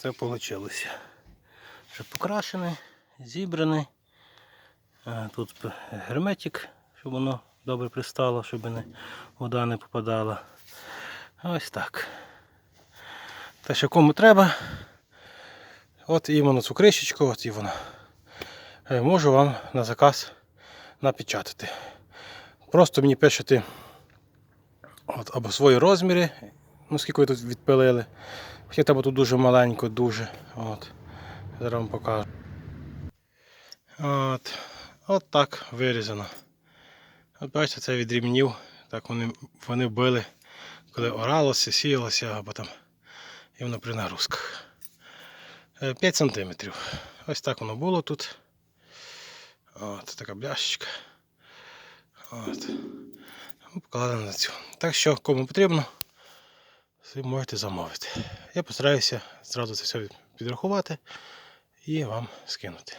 це вийшло. Вже покрашений, зібраний. Е, Тут герметик, щоб воно добре пристало, щоб не, вода не попадала. Ось так. Те, що кому треба, от іменно цю кришечку, от і вона. Е, Можу вам на заказ напечатати. Просто мені пишете от, або свої розміри, ну скільки ви тут відпилили. Хоча тебе тут дуже маленько, дуже. От. Зараз вам покажу. От, от так вирізано. От бачите, це від рівнів. Так вони, вони били, коли оралося, сіялося або там іменно при нагрузках. Е, 5 см. Ось так воно було тут. От така бляшечка. От. Покладено на цю. Так що, кому потрібно, ви можете замовити. Я постараюся зразу це все підрахувати і вам скинути.